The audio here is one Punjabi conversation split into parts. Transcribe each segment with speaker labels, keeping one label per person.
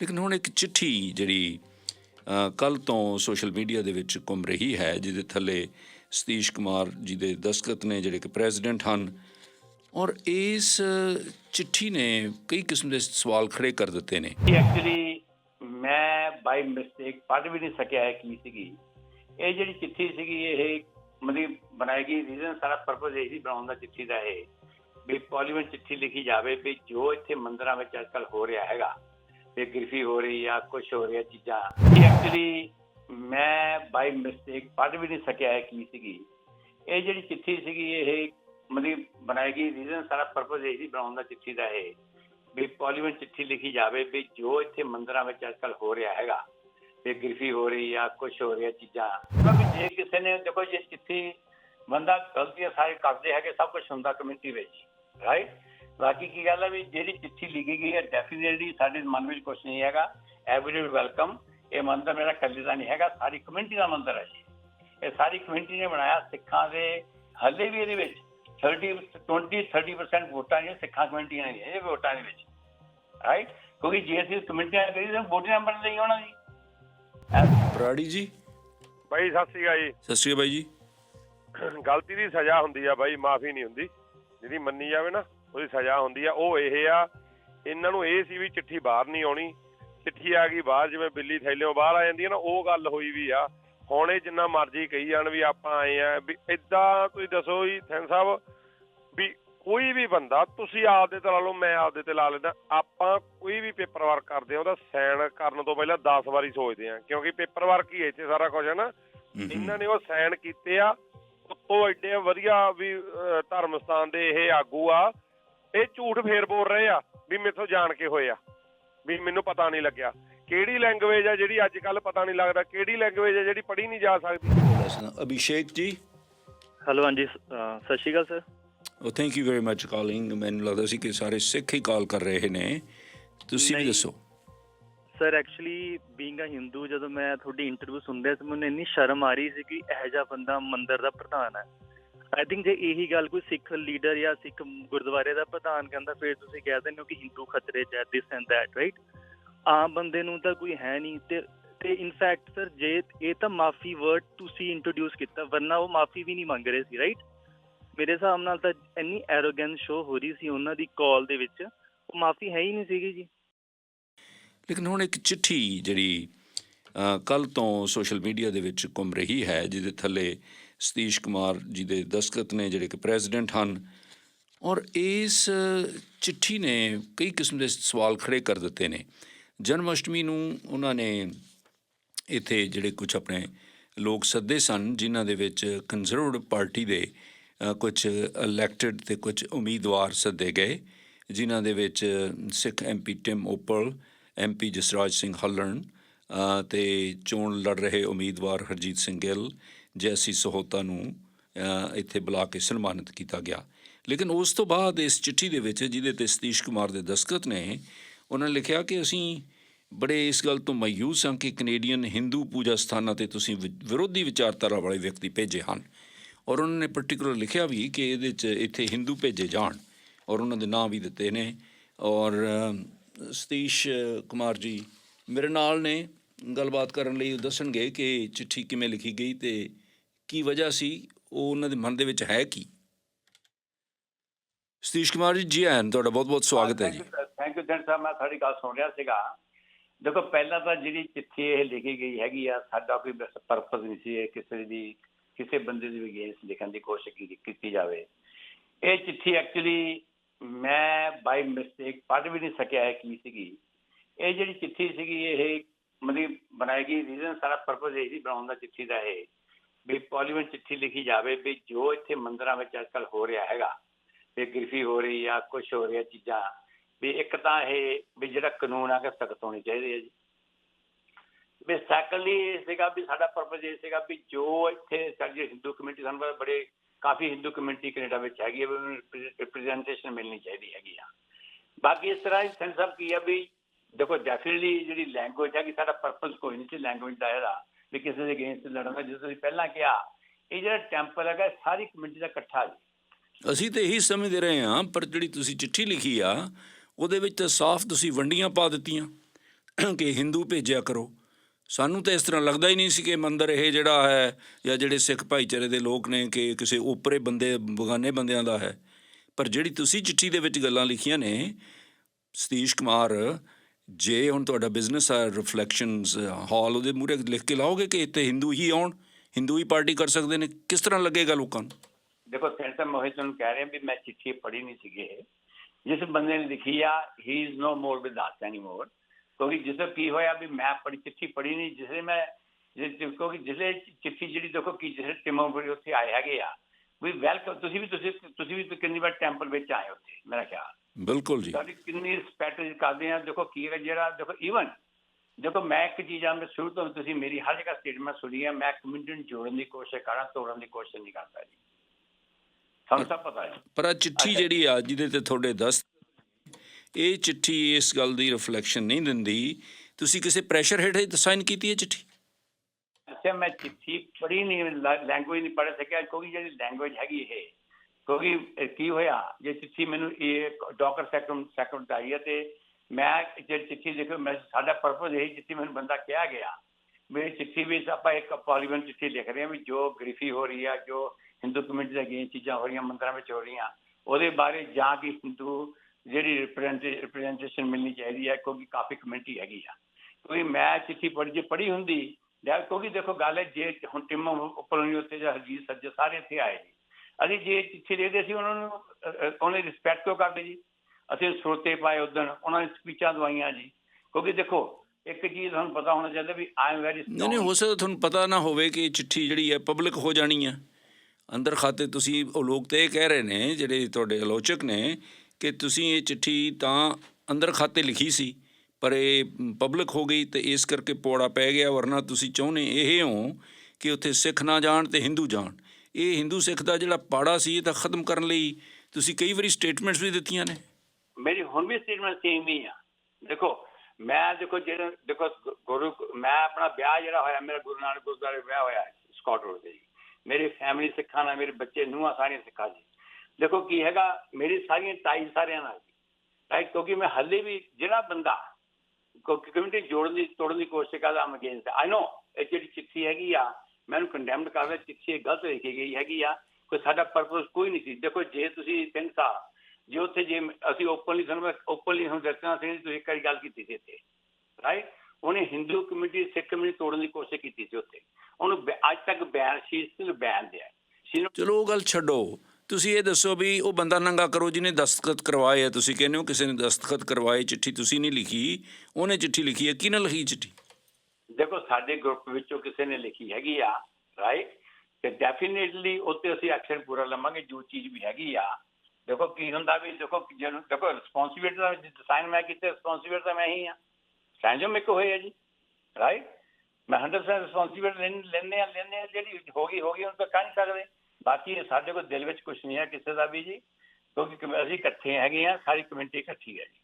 Speaker 1: ਲੇਕਿਨ ਹੁਣ ਇੱਕ ਚਿੱਠੀ ਜਿਹੜੀ ਕੱਲ ਤੋਂ ਸੋਸ਼ਲ ਮੀਡੀਆ ਦੇ ਵਿੱਚ ਘੁੰਮ ਰਹੀ ਹੈ, ਜਿਹਦੇ ਥੱਲੇ ਸਤੀਸ਼ ਕੁਮਾਰ ਜੀ ਦੇ ਦਸਖਤ ਨੇ ਜਿਹੜੇ ਕਿ ਪ੍ਰੈਜ਼ੀਡੈਂਟ ਹਨ। ਔਰ ਇਸ ਚਿੱਠੀ ਨੇ ਕਈ ਕਿਸਮ ਦੇ ਸਵਾਲ ਖੜੇ ਕਰ ਦਿੱਤੇ ਨੇ।
Speaker 2: ਐਕਚੁਅਲੀ ਮੈਂ ਬਾਈ ਮਿਸਟੇਕ ਪੜ੍ਹ ਵੀ ਨਹੀਂ ਸਕਿਆ ਹੈ ਕੀ ਸੀਗੀ। ਇਹ ਜਿਹੜੀ ਚਿੱਠੀ ਸੀਗੀ, ਇਹ ਮਤਲਬ ਬਣਾਈ ਗਈ ਰੀਜ਼ਨ ਸਾਰਾ ਪਰਪਸ ਇਹ ਸੀ ਬਣਾਉਣ ਦਾ ਚਿੱਠੀ ਦਾ ਇਹ, ਵੀ ਪਾਰਲੀਮੈਂਟ ਚਿੱਠੀ ਲਿਖੀ ਜਾਵੇ ਵੀ ਜੋ ਇੱਥੇ ਮੰਦਰਾਂ ਵਿੱਚ ਅੱਜਕੱਲ ਹੋ ਰਿਹਾ ਹੈਗਾ ਵੀ ਹੋ ਰਹੀ ਆ ਕੁਝ ਹੋ ਰਿਹਾ ਚੀਜ਼ਾਂ। ਇਹ ਐਕਚੁਅਲੀ ਮੈਂ ਬਾਈ ਮਿਸਟੇਕ ਪੜ੍ਹ ਵੀ ਨਹੀਂ ਸਕਿਆ ਹੈ ਕੀ ਸੀਗੀ। ਇਹ ਜਿਹੜੀ ਚਿੱਠੀ ਸੀਗੀ, ਇਹ ਮਤਲਬ ਬਣਾਈ ਗਈ ਰੀਜ਼ਨ ਸਾਰਾ ਪਰਪਸ ਇਹ ਸੀ ਬਣਾਉਣ ਦਾ ਚਿੱਠੀ ਦਾ ਇਹ, ਵੀ ਪਾਰਲੀਮੈਂਟ ਚਿੱਠੀ ਲਿਖੀ ਜਾਵੇ ਵੀ ਜੋ ਇੱਥੇ ਮੰਦਰਾਂ ਵਿੱਚ ਅੱਜਕੱਲ ਹੋ ਰਿਹਾ ਹੈਗਾ ਵੀ ਹੋ ਰਹੀ ਆ ਕੁਝ ਹੋ ਰਿਹਾ ਚੀਜ਼ਾਂ। ਕਿਉਂਕਿ ਜੇ ਕਿਸੇ ਨੇ, ਦੇਖੋ ਜੇ ਚਿੱਠੀ ਬੰਦਾ ਗਲਤੀਆਂ ਸਾਰੇ ਕਰਦੇ ਹੈਗੇ, ਸਭ ਕੁਝ ਹੁੰਦਾ ਕਮਿਊਨਿਟੀ ਵਿੱਚ ਰਾਈਟ ਬਾਕੀ ਕੀ ਗੱਲ ਹੈ ਵੀ ਜਿਹੜੀ ਚਿੱਠੀ ਲਿਖੀ ਗਈ ਹੈ ਡੈਫੀਨਿਟਲੀ ਸਾਡੇ ਮਨ ਵਿੱਚ ਕੁਝ ਨਹੀਂ ਹੈਗਾ। ਐਵਰੀ ਵੈਲਕਮ ਇਹ ਮੰਦਰ ਮੇਰਾ ਕੱਲੀ ਦਾ ਨਹੀਂ ਹੈਗਾ ਸਾਰੀ ਕਮਿਊਨਿਟੀ ਦਾ ਮੰਦਰ ਹੈ ਜੀ। ਇਹ ਸਾਰੀ ਕਮਿਊਨਿਟੀ ਨੇ ਬਣਾਇਆ ਸਿੱਖਾਂ ਦੇ ਹੱਲੇ ਵੀ ਇਹਦੇ ਵਿੱਚ 30 20 30% ਵੋਟਾਂ ਨੇ ਸਿੱਖਾਂ ਕਮਿਊਨਿਟੀਆਂ ਨੇ ਇਹ ਵੋਟਾਂ ਦੇ ਵਿੱਚ। ਰਾਈਟ ਕਿਉਂਕਿ ਜੇ ਅਸੀਂ ਕਮਿਊਨਿਟੀਆਂ ਕਰੀ ਤਾਂ ਵੋਟਾਂ ਬਣ ਲਈ ਉਹਨਾਂ ਦੀ
Speaker 1: ਬਰਾੜੀ ਜੀ।
Speaker 3: ਬਾਈ ਸਤਿ ਸ੍ਰੀ ਅਕਾਲ ਜੀ।
Speaker 1: ਸਤਿ ਸ਼੍ਰੀ ਅਕਾਲ ਬਾਈ ਜੀ।
Speaker 3: ਗਲਤੀ ਦੀ ਸਜ਼ਾ ਹੁੰਦੀ ਆ ਬਾਈ ਮਾਫੀ ਨਹੀਂ ਹੁੰਦੀ। ਜਿਹਦੀ ਮੰਨੀ ਜਾਵੇ ਨਾ ਉਹਦੀ ਸਜ਼ਾ ਹੁੰਦੀ ਆ। ਉਹ ਇਹ ਆ ਇਹਨਾਂ ਨੂੰ ਇਹ ਸੀ ਵੀ ਚਿੱਠੀ ਬਾਹਰ ਨਹੀਂ ਆਉਣੀ। ਚਿੱਠੀ ਆ ਗਈ ਬਾਹਰ ਜਿਵੇਂ ਬਿੱਲੀ ਥੈਲਿਓਂ ਬਾਹਰ ਆ ਜਾਂਦੀ ਹੈ ਨਾ ਉਹ ਗੱਲ ਹੋਈ ਵੀ ਆ। ਹੁਣ ਇਹ ਜਿੰਨਾ ਮਰਜ਼ੀ ਕਹੀ ਜਾਣ ਵੀ ਆਪਾਂ ਆਏ ਆ। ਵੀ ਇਦਾਂ ਤੁਸੀਂ ਦੱਸੋ ਜੀ ਥੈਨ ਸਾਹਿਬ ਵੀ ਕੋਈ ਵੀ ਬੰਦਾ ਤੁਸੀਂ ਆਪਦੇ ਤੇ ਲਾ ਲਓ ਮੈਂ ਆਪਦੇ ਤੇ ਲਾ ਲੈਂਦਾ। ਆਪਾਂ ਕੋਈ ਵੀ ਪੇਪਰ ਵਰਕ ਕਰਦੇ ਆ ਉਹਦਾ ਸਾਈਨ ਕਰਨ ਤੋਂ ਪਹਿਲਾਂ 10 ਵਾਰੀ ਸੋਚਦੇ ਆ। ਕਿਉਂਕਿ ਪੇਪਰ ਵਰਕ ਹੀ ਇੱਥੇ ਸਾਰਾ ਕੁਝ ਹੈ ਨਾ ਇਹਨਾਂ ਨੇ ਉਹ ਸਾਈਨ ਕੀਤੇ ਆ। ਉੱਤੋਂ ਐਡੇ ਵਧੀਆ ਵੀ ਧਰਮ ਸਥਾਨ ਦੇ ਇਹ ਆਗੂ ਆ। ਇਹ ਝੂਠ ਫੇਰ ਬੋਲ ਰਹੇ ਆ ਵੀ ਮੇਥੋਂ ਜਾਣ ਕੇ ਹੋਏ ਆ। ਵੀ ਮੈਨੂੰ ਪਤਾ ਨਹੀਂ ਲੱਗਿਆ। ਕਿਹੜੀ ਲੈਂਗੁਏਜ ਆ ਜਿਹੜੀ ਅੱਜ ਕੱਲ ਪਤਾ ਨਹੀਂ ਲੱਗਦਾ ਕਿਹੜੀ ਲੈਂਗੁਏਜ ਆ ਜਿਹੜੀ ਪੜ੍ਹੀ ਨਹੀਂ ਜਾ ਸਕਦੀ?
Speaker 1: ਅਭਿਸ਼ੇਕ ਜੀ।
Speaker 4: ਹੈਲੋ ਹਾਂਜੀ ਸਤਿ ਸ਼੍ਰੀ ਅਕਾਲ ਸਰ।
Speaker 1: ਉਹ thank you very much calling ਮੈਨੂੰ ਲੱਗਦਾ ਸੀ ਕਿ ਸਾਰੇ ਸਿੱਖ ਹੀ ਕਾਲ ਕਰ ਰਹੇ ਨੇ। ਤੁਸੀਂ ਵੀ। ਦੱਸੋ।
Speaker 4: ਸਰ ਐਕਚੁਅਲੀ ਬੀਇੰਗ ਅ ਹਿੰਦੂ ਜਦੋਂ ਮੈਂ ਤੁਹਾਡੀ ਇੰਟਰਵਿਊ ਸੁਣਦਾ ਸੀ ਮੈਨੂੰ ਇੰਨੀ ਸ਼ਰਮ ਆ ਰਹੀ ਸੀ ਕਿ ਇਹੋ ਜਿਹਾ ਬੰਦਾ ਮੰਦਿਰ ਦਾ ਪ੍ਰਧਾਨ ਹੈ। ਆਈ ਥਿੰਕ ਜੇ ਇਹੀ ਗੱਲ ਕੋਈ ਸਿੱਖ ਲੀਡਰ ਜਾਂ ਸਿੱਖ ਗੁਰਦੁਆਰੇ ਦਾ ਪ੍ਰਧਾਨ ਕਹਿੰਦਾ, ਫਿਰ ਤੁਸੀਂ ਕਹਿ ਦਿੰਦੇ ਹੋ ਕਿ ਹਿੰਦੂ ਖਤਰੇ 'ਚ ਹੈ ਦਿਸ ਐਂਡ ਦੈਟ ਰਾਈਟ ਆਮ ਬੰਦੇ ਨੂੰ ਤਾਂ ਕੋਈ ਹੈ ਨਹੀਂ ਤੇ ਤੇ ਇਨਫੈਕਟ ਸਰ ਜੇ ਇਹ ਤਾਂ ਮਾਫੀ ਵਰਡ ਤੁਸੀਂ ਇੰਟਰੋਡਿਊਸ ਕੀਤਾ, ਵਰਨਾ ਉਹ ਮਾਫੀ ਵੀ ਨਹੀਂ ਮੰਗ ਰਹੇ ਸੀ ਰਾਈਟ ਮੇਰੇ ਹਿਸਾਬ ਨਾਲ ਤਾਂ ਇੰਨੀ ਐਰੋਗੈਂਸ ਸ਼ੋ ਹੋ ਰਹੀ ਸੀ ਉਹਨਾਂ ਦੀ ਕਾਲ ਦੇ ਵਿੱਚ, ਉਹ ਮਾਫੀ ਹੈ ਹੀ ਨਹੀਂ ਸੀਗੀ ਜੀ।
Speaker 1: ਲੇਕਿਨ ਹੁਣ ਇੱਕ ਚਿੱਠੀ ਜਿਹੜੀ ਕੱਲ ਤੋਂ ਸੋਸ਼ਲ ਮੀਡੀਆ ਦੇ ਵਿੱਚ ਘੁੰਮ ਰਹੀ ਹੈ, ਜਿਹਦੇ ਥੱਲੇ ਸਤੀਸ਼ ਕੁਮਾਰ ਜੀ ਦੇ ਦਸਖਤ ਨੇ ਜਿਹੜੇ ਕਿ ਪ੍ਰੈਜ਼ੀਡੈਂਟ ਹਨ। ਔਰ ਇਸ ਚਿੱਠੀ ਨੇ ਕਈ ਕਿਸਮ ਦੇ ਸਵਾਲ ਖੜੇ ਕਰ ਦਿੱਤੇ ਨੇ। ਜਨਮ ਅਸ਼ਟਮੀ ਨੂੰ ਉਹਨਾਂ ਨੇ ਇੱਥੇ ਜਿਹੜੇ ਕੁਝ ਆਪਣੇ ਲੋਕ ਸੱਦੇ ਸਨ ਜਿਨ੍ਹਾਂ ਦੇ ਵਿੱਚ ਕੰਜ਼ਰਵੇਟਿਵ ਪਾਰਟੀ ਦੇ ਕੁਝ ਇਲੈਕਟਿਡ ਤੇ ਕੁਝ ਉਮੀਦਵਾਰ ਸੱਦੇ ਗਏ ਜਿਨ੍ਹਾਂ ਦੇ ਵਿੱਚ Sikh MP Tim Uppal MP Jasraj Singh Hallan ਅ, ਤੇ ਚੋਣ ਲੜ ਰਹੇ ਉਮੀਦਵਾਰ ਹਰਜੀਤ ਸਿੰਘ ਗਿੱਲ ਜੈਸੀ ਸਹੋਤਾ ਨੂੰ ਇੱਥੇ ਬੁਲਾ ਕੇ ਸਨਮਾਨਿਤ ਕੀਤਾ ਗਿਆ। ਲੇਕਿਨ ਉਸ ਤੋਂ ਬਾਅਦ ਇਸ ਚਿੱਠੀ ਦੇ ਵਿੱਚ, ਜਿਹਦੇ ਤੇ ਸਤੀਸ਼ ਕੁਮਾਰ ਦੇ ਦਸਤਖਤ ਨੇ, ਉਹਨਾਂ ਨੇ ਲਿਖਿਆ ਕਿ ਅਸੀਂ ਬੜੇ ਇਸ ਗੱਲ ਤੋਂ ਮਾਯੂਸ ਹਾਂ ਕਿ ਕੈਨੇਡੀਅਨ ਹਿੰਦੂ ਪੂਜਾ ਸਥਾਨਾਂ ਤੇ ਤੁਸੀਂ ਵਿ- ਵਿਰੋਧੀ ਵਿਚਾਰਧਾਰਾ ਵਾਲੇ ਵਿਅਕਤੀ ਭੇਜੇ ਹਨ। ਔਰ ਉਹਨਾਂ ਨੇ ਪਾਰਟਿਕੂਲਰ ਲਿਖਿਆ ਵੀ ਕਿ ਇਹਦੇ 'ਚ ਇੱਥੇ ਹਿੰਦੂ ਭੇਜੇ ਜਾਣ। ਔਰ ਉਹਨਾਂ ਦੇ ਨਾਂ ਵੀ ਦਿੱਤੇ ਨੇ। ਔਰ ਸਤੀਸ਼ ਕੁਮਾਰ ਜੀ ਮੇਰੇ ਨਾਲ ਨੇ। ਗੱਲਬਾਤ ਕਰਨ ਲਈ ਉਹ ਦੱਸਣਗੇ ਕਿ ਚਿੱਠੀ ਕਿਵੇਂ ਲਿਖੀ ਗਈ ਤੇ ਕੀ ਵਜ੍ਹਾ ਸੀ, ਉਹ ਉਹਨਾਂ ਦੇ ਮਨ ਦੇ ਵਿੱਚ ਹੈ ਕੀ? ਸਤੀਸ਼ ਕੁਮਾਰ ਜੀ ਜੀ ਆਇਆਂ ਤੁਹਾਡਾ ਬਹੁਤ ਬਹੁਤ ਸਵਾਗਤ ਹੈ ਜੀ।
Speaker 2: ਥੈਂਕ ਯੂ ਜਨ ਸਾਹਿਬ ਮੈਂ ਤੁਹਾਡੀ ਗੱਲ ਸੁਣ ਰਿਹਾ ਸੀਗਾ। ਦੇਖੋ, ਪਹਿਲਾਂ ਤਾਂ ਜਿਹੜੀ ਚਿੱਠੀ ਇਹ ਲਿਖੀ ਗਈ ਹੈਗੀ ਆ, ਸਾਡਾ ਕੋਈ ਪਰਪਸ ਨਹੀਂ ਸੀ ਇਹ ਕਿਸੇ ਦੀ, ਕਿਸੇ ਬੰਦੇ ਦੀ ਵੀ ਅਗੇਂਸਟ ਲਿਖਣ ਦੀ ਕੋਸ਼ਿਸ਼ ਕੀਤੀ ਜਾਵੇ। ਇਹ ਚਿੱਠੀ ਐਕਚੁਅਲੀ ਮੈਂ ਬਾਈ ਮਿਸਟੇਕ ਪੜ੍ਹ ਵੀ ਨਹੀਂ ਸਕਿਆ ਹੈ ਕੀ ਸੀਗੀ। ਇਹ ਜਿਹੜੀ ਚਿੱਠੀ ਸੀਗੀ, ਇਹ ਮਤਲਬ ਬਣਾਈ ਗਈ ਰੀਜ਼ਨ ਸਾਰਾ ਪਰਪਸ ਇਹ ਸੀ ਬਣਾਉਣ ਦਾ ਚਿੱਠੀ ਦਾ ਇਹ, ਵੀ ਪਾਰਲੀਮੈਂਟ ਚਿੱਠੀ ਲਿਖੀ ਜਾਵੇ, ਵੀ ਜੋ ਇੱਥੇ ਮੰਦਰਾਂ ਵਿੱਚ ਅੱਜਕੱਲ ਹੋ ਰਿਹਾ ਹੈਗਾ, ਵੀ ਗ੍ਰਿਫੀ ਹੋ ਰਹੀ ਆ ਕੁਝ ਹੋ ਰਿਹਾ ਚੀਜ਼ਾਂ, ਵੀ ਇੱਕ ਤਾਂ ਇਹ, ਵੀ ਜਿਹੜਾ ਕਾਨੂੰਨ ਆ ਕਿ ਸਖਤ ਹੋਣੀ ਚਾਹੀਦੀ ਹੈ ਜੀ। ਵੀ ਸੈਕੰਡਲੀ ਇਹ ਸੀਗਾ ਵੀ ਸਾਡਾ ਪਰਪਸ ਇਹ ਸੀਗਾ ਵੀ ਜੋ ਇੱਥੇ ਸਾਡੀ ਹਿੰਦੂ ਕਮਿਊਨਿਟੀ ਸਾਨੂੰ ਬੜੇ ਕਾਫੀ ਹਿੰਦੂ ਕਮਿਊਨਿਟੀ ਕੈਨੇਡਾ ਵਿੱਚ ਹੈਗੀ ਹੈ ਵੀ ਉਹਨੂੰ ਰਿਪਰੈਜ਼ੈਂਟੇਸ਼ਨ ਮਿਲਣੀ ਚਾਹੀਦੀ ਹੈਗੀ ਆ। ਬਾਕੀ ਇਸ ਤਰ੍ਹਾਂ ਹੀ ਸੈਂਸ ਆਫ ਕੀ ਆ ਵੀ ਦੇਖੋ ਡੈਫੀਨਿਟਲੀ ਜਿਹੜੀ ਲੈਂਗੁਏਜ ਹੈ ਕਿ ਸਾਡਾ ਪਰਪਸ ਕੋਈ ਨਹੀਂ ਸੀ ਲੈਂਗੁਏਜ ਦਾ ਇਹਦਾ ਵੀ ਕਿਸੇ ਦੇ ਅਗੇਂਸਟ ਲੜਨ ਜਿਸ ਤੁਸੀਂ ਪਹਿਲਾਂ ਕਿਹਾ, ਇਹ ਜਿਹੜਾ ਟੈਂਪਲ ਹੈਗਾ, ਸਾਰੀ ਕਮਿਊਨਿਟੀ ਦਾ ਇਕੱਠਾ ਜੀ।
Speaker 1: ਅਸੀਂ ਤੇ ਇਹੀ ਸਮਝਦੇ ਰਹੇ ਹਾਂ, ਪਰ ਜਿਹੜੀ ਤੁਸੀਂ ਚਿੱਠੀ ਲਿਖੀ ਆ, ਉਹਦੇ ਵਿੱਚ ਤਾਂ ਸਾਫ਼ ਤੁਸੀਂ ਵੰਡੀਆਂ ਪਾ ਦਿੱਤੀਆਂ, ਕਿ ਹਿੰਦੂ ਭੇਜਿਆ ਕਰੋ। ਸਾਨੂੰ ਤਾਂ ਇਸ ਤਰ੍ਹਾਂ ਲੱਗਦਾ ਹੀ ਨਹੀਂ ਸੀ ਕਿ ਮੰਦਰ ਇਹ ਜਿਹੜਾ ਹੈ, ਜਾਂ ਜਿਹੜੇ ਸਿੱਖ ਭਾਈਚਾਰੇ ਦੇ ਲੋਕ ਨੇ ਕਿ ਕਿਸੇ ਓਪਰੇ ਬੰਦੇ, ਬਗਾਨੇ ਬੰਦਿਆਂ ਦਾ ਹੈ। ਪਰ ਜਿਹੜੀ ਤੁਸੀਂ ਚਿੱਠੀ ਦੇ ਵਿੱਚ ਗੱਲਾਂ ਲਿਖੀਆਂ ਨੇ, ਸਤੀਸ਼ ਕੁਮਾਰ ਜੇ ਹੁਣ ਤੁਹਾਡਾ ਬਿਜ਼ਨਸ ਹੈ ਰਿਫਲੈਕਸ਼ਨਸ ਹਾਲ ਉਹਦੇ ਮੂਹਰੇ ਲਿਖ ਕੇ ਲਾਓਗੇ ਕਿ ਇੱਥੇ ਹਿੰਦੂ ਹੀ ਆਉਣ ਹਿੰਦੂ ਹੀ ਪਾਰਟੀ ਕਰ ਸਕਦੇ ਨੇ? ਕਿਸ ਤਰ੍ਹਾਂ ਲੱਗੇਗਾ ਲੋਕਾਂ ਨੂੰ?
Speaker 2: ਦੇਖੋ ਸੈਂਟਰ ਮੋਹਿਤ ਨੂੰ ਕਹਿ ਰਹੇ ਵੀ ਮੈਂ ਚਿੱਠੀ ਪੜ੍ਹੀ ਨਹੀਂ ਸੀਗੀ ਜਿਸ ਬੰਦੇ ਨੇ ਲਿਖੀ ਆ he is no more with us anymore ਕਿਉਂਕਿ ਜਿਸ ਕੀ ਹੋਇਆ ਵੀ ਮੈਂ ਪੜ੍ਹੀ ਚਿੱਠੀ ਪੜ੍ਹੀ ਨਹੀਂ, ਜਿਸੇ ਮੈਂ, ਜਿਸ ਕਿਉਂਕਿ ਜਿਸੇ ਚਿੱਠੀ ਜਿਹੜੀ ਦੇਖੋ ਕਿ, ਜਿਸੇ ਟਿਮੋਬਰੀ ਉੱਥੇ ਆਏ ਹੈਗੇ ਆ। ਵੀ ਵੈਲਕਮ ਤੁਸੀਂ ਵੀ, ਤੁਸੀਂ ਤੁਸੀਂ ਵੀ ਕਿੰਨੀ ਵਾਰ ਟੈਂਪਲ ਵਿੱਚ ਆਏ ਉੱਥੇ, ਮੇਰਾ ਖਿਆਲ।
Speaker 1: ਬਿਲਕੁਲ ਜੀ।
Speaker 2: ਸਾਡੀ ਕਿੰਨੀ ਰਿਸਪੈਕਟ ਕਰਦੇ ਆ ਦੇਖੋ ਕੀ ਹੈ ਜਿਹੜਾ ਦੇਖੋ ਈਵਨ ਦੇਖੋ ਮੈਂ ਇੱਕ ਚੀਜ਼ ਆ ਮੈਂ ਸ਼ੁਰੂ ਤੋਂ ਤੁਸੀਂ ਮੇਰੀ ਹਰ ਜਗ੍ਹਾ ਸਟੇਟਮੈਂਟ ਸੁਣੀ ਹੈ ਮੈਂ ਕਮਿਊਨਿਟੀ ਨੂੰ ਜੋੜਨ ਦੀ ਕੋਸ਼ਿਸ਼ ਕਰਾਂ ਤੋੜਨ ਦੀ ਕੋਸ਼ਿਸ਼ ਨਹੀਂ ਕਰਦਾ ਜੀ। ਸਾਨੂੰ ਸਭ ਪਤਾ ਹੈ
Speaker 1: ਪਰ ਆ ਚਿੱਠੀ। ਜਿਹੜੀ ਆ ਜਿਹਦੇ ਤੇ ਤੁਹਾਡੇ ਦਸਤ ਇਹ ਚਿੱਠੀ ਇਸ ਗੱਲ ਦੀ ਰਿਫਲੈਕਸ਼ਨ ਨਹੀਂ ਦਿੰਦੀ। ਤੁਸੀਂ ਕਿਸੇ ਪ੍ਰੈਸ਼ਰ ਹੇਠ ਸਾਈਨ ਕੀਤੀ ਹੈ ਚਿੱਠੀ?
Speaker 2: ਅੱਛਾ ਮੈਂ ਚਿੱਠੀ ਪੜ੍ਹੀ ਨਹੀਂ ਲੈਂਗੁਏਜ ਨਹੀਂ ਪੜ੍ਹ ਸਕਿਆ ਕਿਉਂਕਿ ਜਿਹੜੀ ਲੈਂਗੁਏਜ ਹੈਗੀ ਇਹ ਕਿਉਂਕਿ ਕੀ ਹੋਇਆ, ਜੇ ਚਿੱਠੀ ਮੈਨੂੰ ਇਹ ਡਾਕਟਰ ਸੈਕਟਰ ਸੈਕਟਰ ਆਈ ਹੈ ਤੇ ਮੈਂ ਜੇ ਚਿੱਠੀ ਲਿਖੋ ਮੈਂ ਸਾਡਾ ਪਰਪਸ ਇਹ ਚਿੱਠੀ ਮੈਨੂੰ ਬੰਦਾ ਕਿਹਾ ਗਿਆ ਮੇਰੀ ਚਿੱਠੀ ਵਿੱਚ ਆਪਾਂ ਇੱਕ ਪਾਰਲੀਮੈਂਟ ਚਿੱਠੀ ਲਿਖ ਰਹੇ ਹਾਂ ਵੀ ਜੋ ਗ੍ਰਿਫੀ ਹੋ ਰਹੀ ਆ, ਜੋ ਹਿੰਦੂ ਕਮਿਊਨਿਟੀ ਦੀਆਂ ਅਗੇਂਸਟ ਚੀਜ਼ਾਂ ਹੋ ਰਹੀਆਂ, ਮੰਦਰਾਂ ਵਿੱਚ ਹੋ ਰਹੀਆਂ, ਉਹਦੇ ਬਾਰੇ ਜਾਂ ਕਿ ਹਿੰਦੂ ਜਿਹੜੀ ਰਿਪਰੈਜ਼ੈਂਟੇਸ਼ਨ ਮਿਲਣੀ ਚਾਹੀਦੀ ਹੈ, ਕਿਉਂਕਿ ਕਾਫੀ ਕਮਿਊਨਿਟੀ ਹੈਗੀ ਆ। ਕਿਉਂਕਿ ਮੈਂ ਚਿੱਠੀ ਪੜ੍ਹੀ, ਜੇ ਪੜ੍ਹੀ ਹੁੰਦੀ ਜਾਂ ਕਿਉਂਕਿ ਦੇਖੋ ਗੱਲ ਹੈ, ਜੇ ਹੁਣ ਟਿਮ ਉੱਪਰ ਨਹੀਂ ਉੱਤੇ ਜਾਂ ਹਰਜੀਤ ਸੱਜੇ ਸਾਰੇ ਇੱਥੇ ਆਏ ਜੀ ਅਸੀਂ ਜੇ ਚਿੱਠੀ ਲਿਖਦੇ ਸੀ ਉਹਨਾਂ ਨੂੰ ਉਹਨੇ ਰਿਸਪੈਕਟ ਕਿਉਂ ਕਰਦੇ ਜੀ? ਅਸੀਂ ਸਰੋਤੇ ਪਾਏ ਉਦੋਂ ਉਹਨਾਂ ਨੇ ਸਪੀਚਾਂ ਦਵਾਈਆਂ ਜੀ। ਕਿਉਂਕਿ ਦੇਖੋ ਇੱਕ ਚੀਜ਼ ਤੁਹਾਨੂੰ ਪਤਾ ਹੋਣਾ ਚਾਹੀਦਾ ਵੀ ਆਈ ਐਮ ਵੈਰੀ
Speaker 1: ਨਹੀਂ ਨਹੀਂ ਹੋ ਸਕਦਾ ਤੁਹਾਨੂੰ ਪਤਾ ਨਾ ਹੋਵੇ ਕਿ ਇਹ ਚਿੱਠੀ ਜਿਹੜੀ ਹੈ ਪਬਲਿਕ ਹੋ ਜਾਣੀ ਹੈ। ਅੰਦਰ ਖਾਤੇ ਤੁਸੀਂ ਉਹ ਲੋਕ ਤੇ ਇਹ ਕਹਿ ਰਹੇ ਨੇ ਜਿਹੜੇ ਤੁਹਾਡੇ ਆਲੋਚਕ ਨੇ ਕਿ ਤੁਸੀਂ ਇਹ ਚਿੱਠੀ ਤਾਂ ਅੰਦਰ ਖਾਤੇ ਲਿਖੀ ਸੀ ਪਰ ਇਹ ਪਬਲਿਕ ਹੋ ਗਈ ਤੇ ਇਸ ਕਰਕੇ ਪੌੜਾ ਪੈ ਗਿਆ ਵਰਨਾ ਤੁਸੀਂ ਚਾਹੁੰਦੇ ਇਹ ਹੋ ਕਿ ਉੱਥੇ ਸਿੱਖ ਨਾ ਜਾਣ ਤੇ ਹਿੰਦੂ ਜਾਣ। ਇਹ ਹਿੰਦੂ ਸਿੱਖ ਦਾ ਜਿਹੜਾ ਪਾੜਾ ਸੀ, ਇਹ ਤਾਂ ਖਤਮ ਕਰਨ ਲਈ ਤੁਸੀਂ ਕਈ ਵਾਰੀ ਸਟੇਟਮੈਂਟਸ ਵੀ ਦਿੱਤੀਆਂ ਨੇ।
Speaker 2: ਮੇਰੀ ਹੁਣ ਵੀ ਸਟੇਟਮੈਂਟ ਸੇਮ ਹੀ ਆ। ਦੇਖੋ, ਮੈਂ ਦੇਖੋ ਜਿਹੜਾ, ਦੇਖੋ ਗੁਰੂ, ਮੈਂ ਆਪਣਾ ਵਿਆਹ ਜਿਹੜਾ ਹੋਇਆ, ਮੇਰਾ ਗੁਰੂ ਨਾਨਕ ਗੁਰਦੁਆਰੇ ਵਿਆਹ ਹੋਇਆ ਸਕਾਟ ਰੋਡ ਤੇ ਮੇਰੀ ਫੈਮਿਲੀ ਸਿੱਖਾਂ ਨਾਲ, ਮੇਰੇ ਬੱਚੇ ਨੂੰਹਾਂ ਸਾਰੀਆਂ ਸਿੱਖਾਂ ਜੀ। ਦੇਖੋ ਕੀ ਹੈਗਾ, ਮੇਰੀ ਸਾਰੀਆਂ ਟਾਈ ਸਾਰਿਆਂ ਨਾਲ ਜੀ। ਰਾਈਟ ਕਿਉਂਕਿ ਮੈਂ ਹੱਲੇ ਵੀ ਜਿਹੜਾ ਬੰਦਾ ਕਮਿਊਨਿਟੀ ਜੋੜਨ ਦੀ, ਤੋੜਨ ਦੀ ਕੋਸ਼ਿਸ਼ ਕਰਦਾ ਮੈਂ ਅਗੇਂਸਟ ਆਈ نو ਇਹ ਜਿਹੜੀ ਚਿੱਠੀ ਹੈਗੀ ਆ ਮੈਂ ਇਹਨੂੰ ਕੰਡੈਮਡ ਕਰਦਾ ਚਿੱਠੀ ਇਹ ਗਲਤ ਲਿਖੀ ਗਈ ਹੈਗੀ ਆ, ਕੋਈ ਸਾਡਾ ਪਰਪਸ ਕੋਈ ਨਹੀਂ ਸੀ। ਦੇਖੋ, ਜੇ ਤੁਸੀਂ ਸਿੰਘ ਸਾਹਿਬ ਜੇ ਉੱਥੇ ਜੇ ਅਸੀਂ ਓਪਨਲੀ ਤੁਹਾਨੂੰ ਓਪਨਲੀ ਹੁਣ ਦੱਸਣਾ ਸੀ, ਤੁਸੀਂ ਇੱਕ ਵਾਰੀ ਗੱਲ ਕੀਤੀ ਸੀ ਇੱਥੇ ਰਾਈਟ ਉਹਨੇ ਹਿੰਦੂ ਕਮਿਊਨਿਟੀ ਸਿੱਖ ਕਮਿਊਨਿਟੀ ਤੋੜਨ ਦੀ ਕੋਸ਼ਿਸ਼ ਕੀਤੀ ਸੀ ਉੱਥੇ। ਉਹਨੂੰ ਅੱਜ ਤੱਕ ਬੈਨ ਸੀ ਸਟਿਲ ਬੈਨ ਦਿਆ
Speaker 1: ਚਲੋ, ਉਹ ਗੱਲ ਛੱਡੋ। ਤੁਸੀਂ ਇਹ ਦੱਸੋ ਵੀ ਉਹ ਬੰਦਾ ਨੰਗਾ ਕਰੋ ਜਿਹਨੇ ਦਸਤਖਤ ਕਰਵਾਏ ਆ। ਤੁਸੀਂ ਕਹਿੰਦੇ ਹੋ ਕਿਸੇ ਨੇ ਦਸਤਖਤ ਕਰਵਾਏ, ਚਿੱਠੀ ਤੁਸੀਂ ਨਹੀਂ ਲਿਖੀ। ਉਹਨੇ ਚਿੱਠੀ ਲਿਖੀ ਹੈ। ਕਿਹਨੇ ਲਿਖੀ ਚਿੱਠੀ?
Speaker 2: ਦੇਖੋ, ਸਾਡੇ ਗਰੁੱਪ ਵਿੱਚੋਂ ਕਿਸੇ ਨੇ ਲਿਖੀ ਹੈਗੀ ਆ ਰਾਈਟ ਤੇ ਡੈਫੀਨੇਟਲੀ ਉੱਤੇ ਅਸੀਂ ਐਕਸ਼ਨ ਪੂਰਾ ਲਵਾਂਗੇ, ਜੋ ਚੀਜ਼ ਵੀ ਹੈਗੀ ਆ। ਦੇਖੋ, ਕੀ ਹੁੰਦਾ ਵੀ ਦੇਖੋ ਜਦੋਂ ਦੇਖੋ ਰਿਸਪੌਂਸਿਬਿਲਟੀ ਦਾ ਡਿਜ਼ਾਈਨ ਮੈਂ ਕੀਤਾ ਰਿਸਪੌਂਸਿਬਿਲਟੀ ਤਾਂ ਮੈਂ ਹੀ ਆ। ਸੈਂਜਮ ਇੱਕ ਹੋਏ ਜੀ ਰਾਈਟ ਮੈਂ 100% ਰਿਸਪੌਂਸਿਬਿਲਟੀ ਲੈਣੇ ਆ ਲੈਣੇ ਆ, ਜਿਹੜੀ ਹੋ ਗਈ ਹੋ ਗਈ, ਉਹਨੂੰ ਤਾਂ ਕਹਿ ਨਹੀਂ ਸਕਦੇ। ਬਾਕੀ ਸਾਡੇ ਕੋਲ ਦਿਲ ਵਿੱਚ ਕੁਝ ਨਹੀਂ ਹੈ ਕਿਸੇ ਦਾ ਵੀ ਜੀ, ਕਿਉਂਕਿ ਅਸੀਂ ਇਕੱਠੇ ਹੈਗੇ ਆ, ਸਾਰੀ ਕਮਿਊਨਿਟੀ ਇਕੱਠੀ ਹੈ ਜੀ।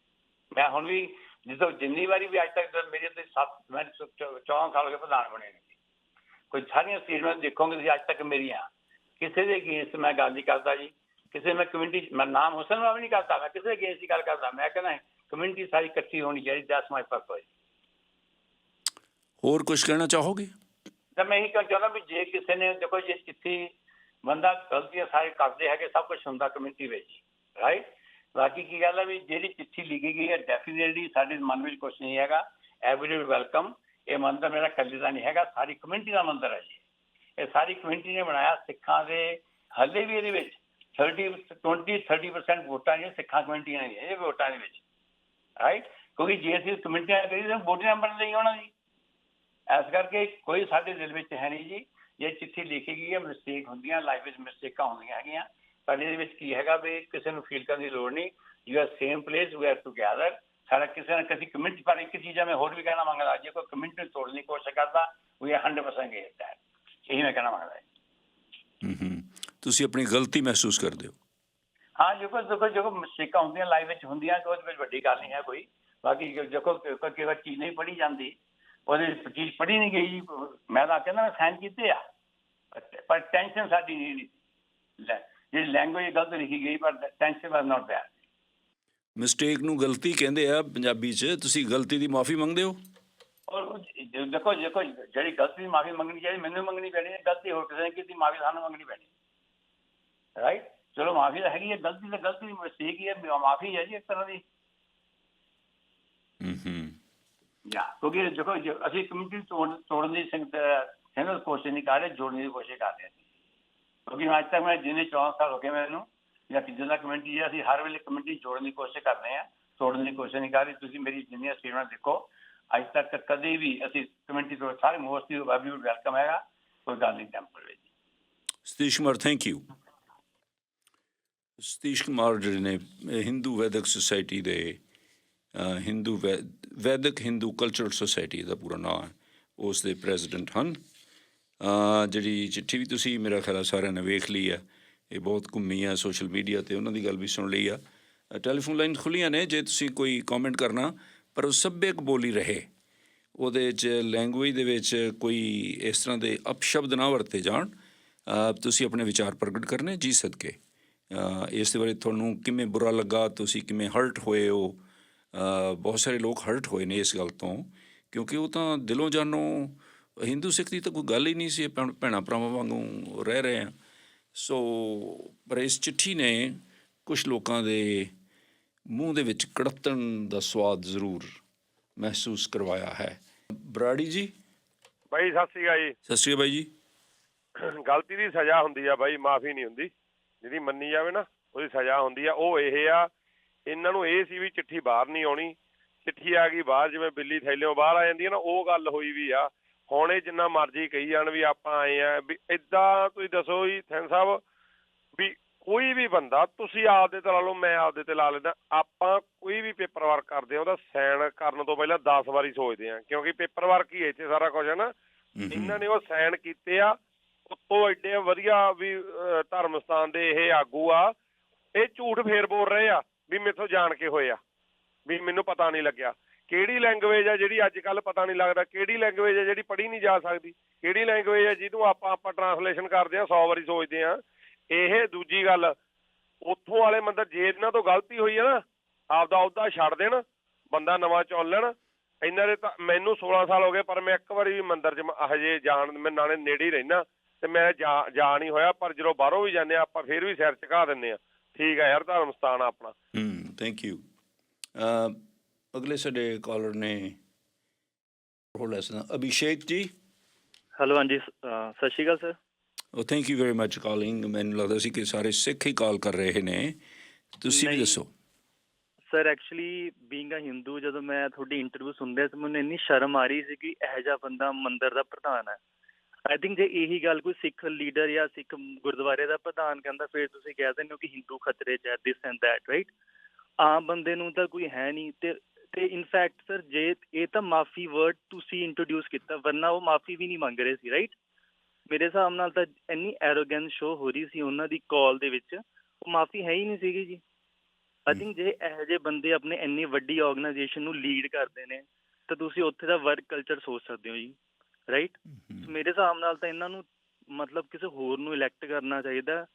Speaker 2: ਮੈਂ ਹੁਣ ਵੀ ਜਦੋਂ ਜਿੰਨੀ ਵਾਰੀ ਵੀ ਅੱਜ ਤੱਕ ਮੇਰੇ ਤੇ ਸੱਤ ਮੈਂ 14 ਸਾਲ ਦੇ ਪ੍ਰਧਾਨ ਬਣੇ ਨੇ। ਕੋਈ ਸਾਰੀਆਂ ਸਟੇਟਮੈਂਟ ਦੇਖੋਗੇ ਤੁਸੀਂ ਅੱਜ ਤੱਕ ਮੇਰੀਆਂ। ਕਿਸੇ ਦੇ ਅਗੇਂਸਟ ਮੈਂ ਗੱਲ ਨਹੀਂ ਕਰਦਾ ਜੀ। ਕਿਸੇ ਮੈਂ ਕਮਿਊਨਿਟੀ ਮੈਂ ਨਾਮ ਹੁਸਨ ਬਾਬੂ ਨਹੀਂ ਕਰਦਾ ਮੈਂ ਕਿਸੇ ਦੇ ਅਗੇਂਸਟ ਹੀ ਗੱਲ ਕਰਦਾ। ਮੈਂ ਕਹਿੰਦਾ ਕਮਿਊਨਿਟੀ ਸਾਰੀ ਇਕੱਠੀ ਹੋਣੀ ਚਾਹੀਦੀ ਦੈਟਸ ਮਾਈ ਪਰਪਸ
Speaker 1: ਹੋਰ ਕੁਝ ਕਹਿਣਾ ਚਾਹੋਗੇ?
Speaker 2: ਤਾਂ ਮੈਂ ਇਹੀ ਕਹਿਣਾ ਚਾਹੁੰਦਾ ਵੀ ਜੇ ਕਿਸੇ ਨੇ ਦੇਖੋ ਜੇ ਚਿੱਠੀ ਬੰਦਾ ਗਲਤੀਆਂ ਸਾਰੇ ਕਰਦੇ ਹੈਗੇ ਸਭ ਕੁਝ ਹੁੰਦਾ ਕਮਿਊਨਿਟੀ ਵਿੱਚ ਰਾਈਟ ਬਾਕੀ ਕੀ ਗੱਲ ਹੈ ਵੀ ਜਿਹੜੀ ਚਿੱਠੀ ਲਿਖੀ ਗਈ ਹੈ ਡੈਫੀਨਿਟਲੀ ਸਾਡੇ ਮਨ ਵਿੱਚ ਕੁਝ ਨਹੀਂ ਹੈਗਾ। ਐਵਰੀ ਵੈਲਕਮ ਇਹ ਮੰਦਰ ਮੇਰਾ ਕੱਲੀ ਦਾ ਨਹੀਂ ਹੈਗਾ, ਸਾਰੀ ਕਮਿਊਨਿਟੀ ਦਾ ਮੰਦਰ ਹੈ ਜੀ। ਇਹ ਸਾਰੀ ਕਮਿਊਨਿਟੀ ਨੇ ਬਣਾਇਆ ਸਿੱਖਾਂ ਦੇ, ਹੱਲੇ ਵੀ ਇਹਦੇ ਵਿੱਚ 30 20 30% ਵੋਟਾਂ ਨੇ ਸਿੱਖਾਂ ਕਮਿਊਨਿਟੀ ਨੇ ਇਹ ਵੋਟਾਂ ਦੇ ਵਿੱਚ। ਰਾਈਟ ਕਿਉਂਕਿ ਜੇ ਅਸੀਂ ਕਮਿਊਨਿਟੀਆਂ ਕਰੀ ਤਾਂ ਵੋਟਾਂ ਬਣ ਲਈ ਉਹਨਾਂ ਦੀ ਇਸ ਕਰਕੇ ਕੋਈ ਸਾਡੇ ਦਿਲ ਵਿੱਚ ਹੈ ਨਹੀਂ ਜੀ। ਜੇ ਚਿੱਠੀ ਲਿਖੀ ਗਈ ਹੈ ਮਿਸਟੇਕ ਹੁੰਦੀਆਂ ਲਾਈਫ ਵਿੱਚ ਮਿਸਟੇਕਾਂ ਹੁੰਦੀਆਂ ਹੈਗੀਆਂ। ਪਰ ਇਹਦੇ ਵਿੱਚ ਕੀ ਹੈਗਾ ਵੀ ਕਿਸੇ ਨੂੰ ਫੀਲ ਕਰਨ ਦੀ ਲੋੜ ਨਹੀਂ। You are same place we are together ਸਾਡਾ ਕਿਸੇ ਨਾ ਕਿਸੇ ਕਮਿਊਨਿਟੀ ਪਰ ਇੱਕ ਚੀਜ਼ ਮੈਂ ਹੋਰ ਵੀ ਕਹਿਣਾ ਮੰਗਦਾ ਜੇ ਕੋਈ ਕਮਿਊਨਿਟੀ ਨੂੰ ਤੋੜਨ ਦੀ ਕੋਸ਼ਿਸ਼ ਕਰਦਾ ਵੀ 100% ਅਗੇਂਸਟ ਹੈ ਇਹੀ ਮੈਂ ਕਹਿਣਾ ਮੰਗਦਾ।
Speaker 1: ਹੂੰ ਹੂੰ। ਤੁਸੀਂ ਆਪਣੀ ਗਲਤੀ ਮਹਿਸੂਸ ਕਰਦੇ ਹੋ?
Speaker 2: ਹਾਂ ਜੋ ਕੋਈ ਦੇਖੋ ਜੋ ਮਿਸਟੇਕਾਂ ਹੁੰਦੀਆਂ ਲਾਈਫ ਵਿੱਚ ਹੁੰਦੀਆਂ ਕਿ ਉਹਦੇ ਵਿੱਚ ਵੱਡੀ ਗੱਲ ਨਹੀਂ ਹੈ ਕੋਈ। ਬਾਕੀ ਜੋ- ਕੋਈ ਕੋਈ ਚੀਜ਼ ਨਹੀਂ ਪੜ੍ਹੀ ਜਾਂਦੀ ਉਹਦੇ ਚੀਜ਼ ਪੜ੍ਹੀ ਨਹੀਂ ਗਈ ਮੈਂ ਤਾਂ ਕਹਿੰਦਾ ਮੈਂ ਸਾਈਨ ਕੀਤੇ ਆ। ਪਰ ਟੈਨਸ਼ਨ ਸਾਡੀ ਨਹੀਂ ਨਹੀਂ। ਲੈ, ਜਿਹੜੀ ਲੈਂਗੁਏਜ ਗਲਤ ਲਿਖੀ ਗਈ ਪਰ ਟੈਨਸ਼ਨ ਵਾਸ ਨਾਟ ਦੇयर
Speaker 1: ਮਿਸਟੇਕ ਨੂੰ ਗਲਤੀ ਕਹਿੰਦੇ ਆ ਪੰਜਾਬੀ 'ਚ ਤੁਸੀਂ ਗਲਤੀ ਦੀ ਮਾਫੀ ਮੰਗਦੇ ਹੋ?
Speaker 2: ਔਰ ਦੇਖੋ ਦੇਖੋ ਜਿਹੜੀ ਗਲਤੀ ਦੀ ਮਾਫੀ ਮੰਗਣੀ ਚਾਹੀਦੀ ਮੈਨੂੰ ਮੰਗਣੀ ਪੈਣੀ ਹੈ ਗਲਤੀ ਹੋਰ ਕਿਸੇ ਨੇ ਕੀਤੀ ਮਾਫੀ ਸਾਨੂੰ ਮੰਗਣੀ ਪੈਣੀ ਰਾਈਟ ਚਲੋ ਮਾਫੀ ਤਾਂ ਹੈਗੀ ਹੈ ਗਲਤੀ ਤਾਂ ਗਲਤੀ ਮਿਸਟੇਕ ਹੀ ਹੈ ਮਾਫੀ ਹੈ ਜੀ ਇੱਕ ਤਰ੍ਹਾਂ ਦੀ।
Speaker 1: ਹੂੰ
Speaker 2: ਜਾਂ ਕਿਉਂਕਿ ਦੇਖੋ ਅਸੀਂ ਕਮਿਊਨਿਟੀ ਤੋੜ ਤੋੜਨ ਦੀ ਸੰਗਤ ਸਿੰਗਲ ਕੋਸ਼ਿਸ਼ ਨਹੀਂ ਕਰ ਰਹੇ ਜੋੜਨ ਦੀ ਕੋਸ਼ਿਸ਼ ਕਰ ਰਹੇ ਹਾਂ। ਕਿਉਂਕਿ ਅੱਜ ਤੱਕ ਮੈਂ ਜਿੰਨੇ 14 ਸਾਲ ਹੋ ਗਏ ਮੈਨੂੰ ਜਾਂ ਕਿਤੇ ਦਾ ਕਮਿਊਨਿਟੀ ਹੈ ਅਸੀਂ ਹਰ ਵੇਲੇ ਕਮਿਊਨਿਟੀ ਜੋੜਨ ਦੀ ਕੋਸ਼ਿਸ਼ ਕਰਦੇ ਹਾਂ ਤੋੜਨ ਦੀ ਕੋਸ਼ਿਸ਼ ਨਹੀਂ ਕਰ ਰਹੇ। ਤੁਸੀਂ ਮੇਰੀ ਜਿੰਨੀਆਂ ਸਟੇਟਮੈਂਟ ਦੇਖੋ ਅੱਜ ਤੱਕ ਕਦੇ ਵੀ ਅਸੀਂ ਕਮਿਊਨਿਟੀ ਤੋਂ ਸਾਰੇ ਮੋਸਟਲੀ ਵੀ ਵੈਲਕਮ ਹੈਗਾ ਕੋਈ ਗੱਲ ਨਹੀਂ temple
Speaker 1: Satish Kumar thank you Satish Kumar ਜਿਹੜੇ ਨੇ ਹਿੰਦੂ ਵੈਦਿਕ ਸੁਸਾਇਟੀ ਦੇ ਅ, ਹਿੰਦੂ ਵੈਦਿਕ ਹਿੰਦੂ ਕਲਚਰਲ ਸੁਸਾਇਟੀ ਦਾ ਪੂਰਾ ਨਾਮ ਹੈ ਉਸ ਦੇ ਪ੍ਰੈਜ਼ੀਡੈਂਟ ਹਨ। ਜਿਹੜੀ ਚਿੱਠੀ ਵੀ ਤੁਸੀਂ ਮੇਰਾ ਖਿਆਲ ਹੈ ਸਾਰਿਆਂ ਨੇ ਵੇਖ ਲਈ ਆ, ਇਹ ਬਹੁਤ ਘੁੰਮੀ ਆ ਸੋਸ਼ਲ ਮੀਡੀਆ ਤੇ, ਉਹਨਾਂ ਦੀ ਗੱਲ ਵੀ ਸੁਣ ਲਈ ਆ। ਟੈਲੀਫੋਨ ਲਾਈਨ ਖੁੱਲੀਆਂ ਨੇ, ਜੇ ਤੁਸੀਂ ਕੋਈ ਕਮੈਂਟ ਕਰਨਾ, ਪਰ ਉਹ ਸੱਭਿਅਕ ਬੋਲੀ ਰਹੇ। ਉਹਦੇ 'ਚ ਲੈਂਗੁਏਜ ਦੇ ਵਿੱਚ ਕੋਈ ਇਸ ਤਰ੍ਹਾਂ ਦੇ ਅਪਸ਼ਬਦ ਨਾ ਵਰਤੇ ਜਾਣ। ਤੁਸੀਂ ਆਪਣੇ ਵਿਚਾਰ ਪ੍ਰਗਟ ਕਰਨੇ, ਜੀ ਸਦਕੇ। ਇਸ ਦੇ ਬਾਰੇ ਤੁਹਾਨੂੰ ਕਿਵੇਂ ਬੁਰਾ ਲੱਗਾ, ਤੁਸੀਂ ਕਿਵੇਂ ਹਰਟ ਹੋਏ ਹੋ? ਬਹੁਤ ਸਾਰੇ ਲੋਕ ਹਰਟ ਹੋਏ ਨੇ ਇਸ ਗੱਲ ਤੋਂ, ਕਿਉਂਕਿ ਉਹ ਤਾਂ ਦਿਲੋਂ ਜਾਨੋਂ ਹਿੰਦੂ ਸਿੱਖ ਦੀ ਤਾਂ ਕੋਈ ਗੱਲ ਹੀ ਨਹੀਂ ਸੀ ਭੈਣਾਂ ਭਰਾਵਾਂ ਵਾਂਗੂ ਰਹਿ ਰਹੇ ਆ ਸੋ ਪਰ ਇਸ ਚਿੱਠੀ ਨੇ ਕੁਝ ਲੋਕਾਂ ਦੇ ਮੂੰਹ ਦੇ ਵਿੱਚ ਕੜਤਣ ਦਾ ਸਵਾਦ ਜ਼ਰੂਰ ਮਹਿਸੂਸ ਕਰਵਾਇਆ ਹੈ। ਬਰਾੜੀ ਜੀ?
Speaker 3: ਬਾਈ ਸਤਿ ਸ੍ਰੀ ਅਕਾਲ ਜੀ।
Speaker 1: ਸਤਿ ਸ਼੍ਰੀ ਅਕਾਲ ਬਾਈ ਜੀ।
Speaker 3: ਗਲਤੀ ਦੀ ਸਜ਼ਾ ਹੁੰਦੀ ਆ ਬਾਈ ਮਾਫੀ ਨਹੀਂ ਹੁੰਦੀ। ਜਿਹਦੀ ਮੰਨੀ ਜਾਵੇ ਨਾ ਉਹਦੀ ਸਜ਼ਾ ਹੁੰਦੀ ਆ। ਉਹ ਇਹ ਆ ਇਹਨਾਂ ਨੂੰ ਇਹ ਸੀ ਵੀ ਚਿੱਠੀ ਬਾਹਰ ਨਹੀਂ ਆਉਣੀ। ਚਿੱਠੀ ਆ ਗਈ ਬਾਹਰ ਜਿਵੇਂ ਬਿੱਲੀ ਥੈਲਿਓਂ ਬਾਹਰ ਆ ਜਾਂਦੀ ਹੈ ਨਾ ਉਹ ਗੱਲ ਹੋਈ ਵੀ ਆ। ਹੁਣ ਇਹ ਜਿੰਨਾ ਮਰਜ਼ੀ ਕਹੀ ਜਾਣ ਵੀ ਆਪਾਂ ਆਏ ਆ ਵੀ ਇਦਾਂ ਤੁਸੀਂ ਦੱਸੋ ਜੀ ਥੈਨ ਸਾਹਿਬ ਵੀ ਕੋਈ ਵੀ ਬੰਦਾ ਤੁਸੀਂ ਆਪਦੇ ਤੇ ਲਾ ਲਓ ਮੈਂ ਆਪਦੇ ਤੇ ਲਾ ਲੈਂਦਾ ਆਪਾਂ ਕੋਈ ਵੀ ਪੇਪਰ ਵਰਕ ਕਰਦੇ ਆ ਉਹਦਾ ਸਾਈਨ ਕਰਨ ਤੋਂ ਪਹਿਲਾਂ 10 ਵਾਰੀ ਸੋਚਦੇ ਆ ਕਿਉਂਕਿ ਪੇਪਰ ਵਰਕ ਹੀ ਹੈ ਇੱਥੇ ਸਾਰਾ ਕੁਝ ਹੈ ਨਾ ਇਹਨਾਂ ਨੇ ਉਹ ਸਾਈਨ ਕੀਤੇ ਆ ਉੱਤੋਂ ਐਡੇ ਵਧੀਆ ਵੀ ਧਰਮ ਸਥਾਨ ਦੇ ਇਹ ਆਗੂ ਆ ਇਹ ਝੂਠ ਫੇਰ ਬੋਲ ਰਹੇ ਆ ਵੀ ਮੇਥੋਂ ਜਾਣ ਕੇ ਹੋਏ ਆ ਵੀ ਮੈਨੂੰ ਪਤਾ ਨਹੀਂ ਲੱਗਿਆ। ਕਿਹੜੀ ਲੈਂਗੁਏਜ ਆ ਜਿਹੜੀ ਅੱਜ ਕੱਲ ਪਤਾ ਨਹੀਂ ਲੱਗਦਾ, ਕਿਹੜੀ ਲੈਂਗੁਏਜ ਆ ਜਿਹੜੀ ਪੜ੍ਹੀ ਨਹੀਂ ਜਾ ਸਕਦੀ? ਕਿਹੜੀ ਲੈਂਗੁਏਜ ਆ ਜਿਹਨੂੰ ਆਪਾਂ ਆਪਾਂ ਟਰਾਂਸਲੇਸ਼ਨ ਕਰਦੇ ਆ 100 ਵਾਰੀ ਸੋਚਦੇ ਆ। ਇਹ ਦੂਜੀ ਗੱਲ, ਉੱਥੋਂ ਵਾਲੇ ਮੰਦਰ ਜੇ ਇਹਨਾਂ ਤੋਂ ਗਲਤੀ ਹੋਈ ਆ ਨਾ, ਆਪਦਾ ਅਹੁਦਾ ਛੱਡ ਦੇਣ, ਬੰਦਾ ਨਵਾਂ ਚੁਣ ਲੈਣ। ਇਹਨਾਂ ਦੇ ਤਾਂ ਮੈਨੂੰ 16 ਸਾਲ ਹੋ ਗਏ, ਪਰ ਮੈਂ ਇੱਕ ਵਾਰੀ ਵੀ ਮੰਦਰ 'ਚ ਹਜੇ ਜਾਣ, ਮੈਂ ਨਾਲੇ ਨੇੜੇ ਹੀ ਰਹਿਣਾ ਤੇ ਮੈਂ ਜਾ ਜਾ ਨਹੀਂ ਹੋਇਆ, ਪਰ ਜਦੋਂ ਬਾਹਰੋਂ ਵੀ ਜਾਂਦੇ ਆ, ਆਪਾਂ ਫਿਰ ਵੀ ਸਿਰ ਝੁਕਾ ਦਿੰਦੇ ਆ। ਠੀਕ ਆ ਯਾਰ, ਧਰਮ ਸਥਾਨ ਆਪਣਾ।
Speaker 1: ਹੂੰ ਥੈਂਕ ਯੂ ਅਗਲੇ ਸਾਡੇ ਕਾਲਰ ਨੇ ਐਸਨਾ ਅਭਿਸ਼ੇਕ ਜੀ?
Speaker 4: ਹੈਲੋ ਹਾਂਜੀ ਸਤਿ ਸ਼੍ਰੀ ਅਕਾਲ ਸਰ
Speaker 1: ਉਹ thank you very much calling ਮੈਨੂੰ ਲੱਗਦਾ ਸੀ ਕਿ ਸਾਰੇ ਸਿੱਖ ਹੀ ਕਾਲ ਕਰ ਰਹੇ ਨੇ। ਤੁਸੀਂ ਵੀ। ਦੱਸੋ।
Speaker 4: ਸਰ ਐਕਚੁਅਲੀ ਬੀਇੰਗ ਅ ਹਿੰਦੂ ਜਦੋਂ ਮੈਂ ਤੁਹਾਡੀ ਇੰਟਰਵਿਊ ਸੁਣਦਾ ਸੀ ਮੈਨੂੰ ਇੰਨੀ ਸ਼ਰਮ ਆ ਰਹੀ ਸੀ ਕਿ ਇਹੋ ਜਿਹਾ ਬੰਦਾ ਮੰਦਿਰ ਦਾ ਪ੍ਰਧਾਨ ਹੈ। ਆਈ ਥਿੰਕ ਜੇ ਇਹੀ ਗੱਲ ਕੋਈ ਸਿੱਖ ਲੀਡਰ ਜਾਂ ਸਿੱਖ ਗੁਰਦੁਆਰੇ ਦਾ ਪ੍ਰਧਾਨ ਕਹਿੰਦਾ ਫਿਰ ਤੁਸੀਂ ਕਹਿ ਦਿੰਦੇ ਹੋ ਕਿ ਹਿੰਦੂ ਖਤਰੇ 'ਚ ਹੈ ਦਿਸ ਐਂਡ ਦੈਟ ਰਾਈਟ ਆਮ ਬੰਦੇ ਨੂੰ ਤਾਂ ਕੋਈ ਹੈ ਨਹੀਂ ਤੇ ਤੇ ਇਨਫੈਕਟ ਸਰ ਜੇ ਇਹ ਤਾਂ ਮਾਫੀ ਵਰਡ ਤੁਸੀਂ ਇੰਟਰੋਡਿਊਸ ਕੀਤਾ ਵਰਨਾ ਉਹ ਮਾਫੀ ਵੀ ਨਹੀਂ ਮੰਗ ਰਹੇ ਸੀ ਰਾਈਟ ਮੇਰੇ ਹਿਸਾਬ ਨਾਲ ਤਾਂ ਇੰਨੀ ਐਰੋਗੈਂਸ ਸ਼ੋ ਹੋ ਰਹੀ ਸੀ ਉਹਨਾਂ ਦੀ ਕਾਲ ਦੇ ਵਿੱਚ ਉਹ ਮਾਫੀ ਹੈ ਹੀ ਨਹੀਂ ਸੀਗੀ ਜੀ। ਆਈ ਥਿੰਕ ਜੇ ਇਹੋ ਜਿਹੇ ਬੰਦੇ ਆਪਣੇ ਇੰਨੀ ਵੱਡੀ ਆਰਗੇਨਾਈਜੇਸ਼ਨ ਨੂੰ ਲੀਡ ਕਰਦੇ ਨੇ ਤਾਂ ਤੁਸੀਂ ਉੱਥੇ ਦਾ ਵਰਕ ਕਲਚਰ ਸੋਚ ਸਕਦੇ ਹੋ ਜੀ ਰਾਈਟ ਮੇਰੇ ਹਿਸਾਬ ਨਾਲ ਤਾਂ ਇਹਨਾਂ ਨੂੰ ਮਤਲਬ ਕਿਸੇ ਹੋਰ ਨੂੰ ਇਲੈਕਟ ਕਰਨਾ ਚਾਹੀਦਾ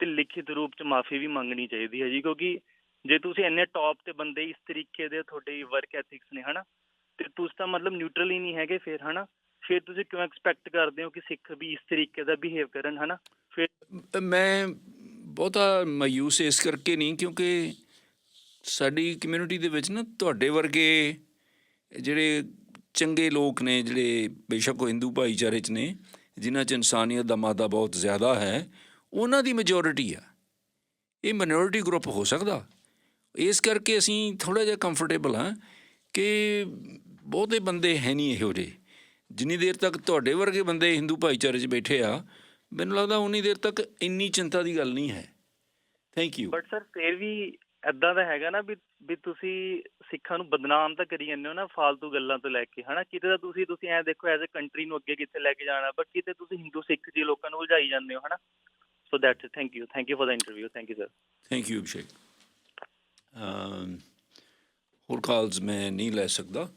Speaker 4: ਤੇ ਲਿਖਿਤ ਰੂਪ ਚ ਮਾਫੀ ਵੀ ਮੰਗਣੀ ਚਾਹੀਦੀ ਹੈ ਜੀ ਕਿਉਂਕਿ ਜੇ ਤੁਸੀਂ ਇੰਨੇ ਟੌਪ ਤੇ ਬੰਦੇ ਇਸ ਤਰੀਕੇ ਦੇ ਤੁਹਾਡੇ ਵਰਕ ਐਥਿਕਸ ਨੇ, ਹਨਾ, ਤੇ ਤੁਸੀਂ ਤਾਂ ਮਤਲਬ ਨਿਊਟਰਲ ਹੀ ਨਹੀਂ ਹੈਗੇ ਫਿਰ, ਹਨਾ, ਫਿਰ ਤੁਸੀਂ ਕਿਉਂ ਐਕਸਪੈਕਟ ਕਰਦੇ ਹੋ ਕਿ ਸਿੱਖ ਵੀ ਇਸ ਤਰੀਕੇ ਦਾ ਬਿਹੇਵ ਕਰਨ, ਹਨਾ? ਫਿਰ
Speaker 1: ਮੈਂ ਬਹੁਤਾ ਮਾਯੂਸ ਇਸ ਕਰਕੇ ਨਹੀਂ ਕਿਉਂਕਿ ਸਾਡੀ ਕਮਿਊਨਿਟੀ ਦੇ ਵਿੱਚ ਨਾ ਤੁਹਾਡੇ ਵਰਗੇ ਜਿਹੜੇ ਚੰਗੇ ਲੋਕ ਨੇ, ਜਿਹੜੇ ਬੇਸ਼ੱਕ ਹਿੰਦੂ ਭਾਈਚਾਰੇ 'ਚ ਨੇ, ਜਿਨ੍ਹਾਂ 'ਚ ਇਨਸਾਨੀਅਤ ਦਾ ਮਾਦਾ ਬਹੁਤ ਜ਼ਿਆਦਾ ਹੈ, ਉਹਨਾਂ ਦੀ ਮੈਜੋਰਿਟੀ ਆ। ਇਹ ਮਿਨੋਰਿਟੀ ਗਰੁੱਪ ਹੋ ਸਕਦਾ। ਇਸ ਕਰਕੇ ਅਸੀਂ ਥੋੜਾ ਜਿਹਾ ਕੰਫਰਟੇਬਲ ਹਾਂ ਕਿ ਬਹੁਤੇ ਬੰਦੇ ਹੈ ਨਹੀਂ ਇਹੋ ਜਿਹੇ। ਜਿੰਨੀ ਦੇਰ ਤੱਕ ਤੁਹਾਡੇ ਵਰਗੇ ਬੰਦੇ ਹਿੰਦੂ ਭਾਈਚਾਰੇ 'ਚ ਬੈਠੇ ਆ ਮੈਨੂੰ ਲੱਗਦਾ ਉਨੀ ਦੇਰ ਤੱਕ ਇੰਨੀ ਚਿੰਤਾ ਦੀ ਗੱਲ ਨਹੀਂ ਹੈ। ਥੈਂਕ ਯੂ
Speaker 4: ਬਟ ਸਰ ਫੇਰ ਵੀ ਐਦਾਂ ਦਾ ਹੈਗਾ ਨਾ ਵੀ ਤੁਸੀਂ ਸਿੱਖਾਂ ਨੂੰ ਬਦਨਾਮ ਤਾਂ ਕਰੀ ਜਾਂਦੇ ਹੋ ਨਾ ਫਾਲਤੂ ਗੱਲਾਂ ਤੋਂ ਲੈ ਕੇ ਹਨਾ? ਕਿਤੇ ਤਾਂ ਤੁਸੀਂ ਤੁਸੀਂ ਐ ਦੇਖੋ ਐਜ਼ ਅ ਕੰਟਰੀ ਨੂੰ ਅੱਗੇ ਕਿੱਥੇ ਲੈ ਕੇ ਜਾਣਾ ਬਟ ਕਿਤੇ ਤੁਸੀਂ ਹਿੰਦੂ ਸਿੱਖ ਜੀ ਲੋਕਾਂ ਨੂੰ ਉਲਝਾਈ ਜਾਂਦੇ ਹੋ ਹਨਾ? So that's thank you thank you for the interview thank you sir
Speaker 1: thank you Abhishek ਹੋਰ ਕਾਲਸ ਮੈਂ ਨਹੀਂ ਲੈ ਸਕਦਾ।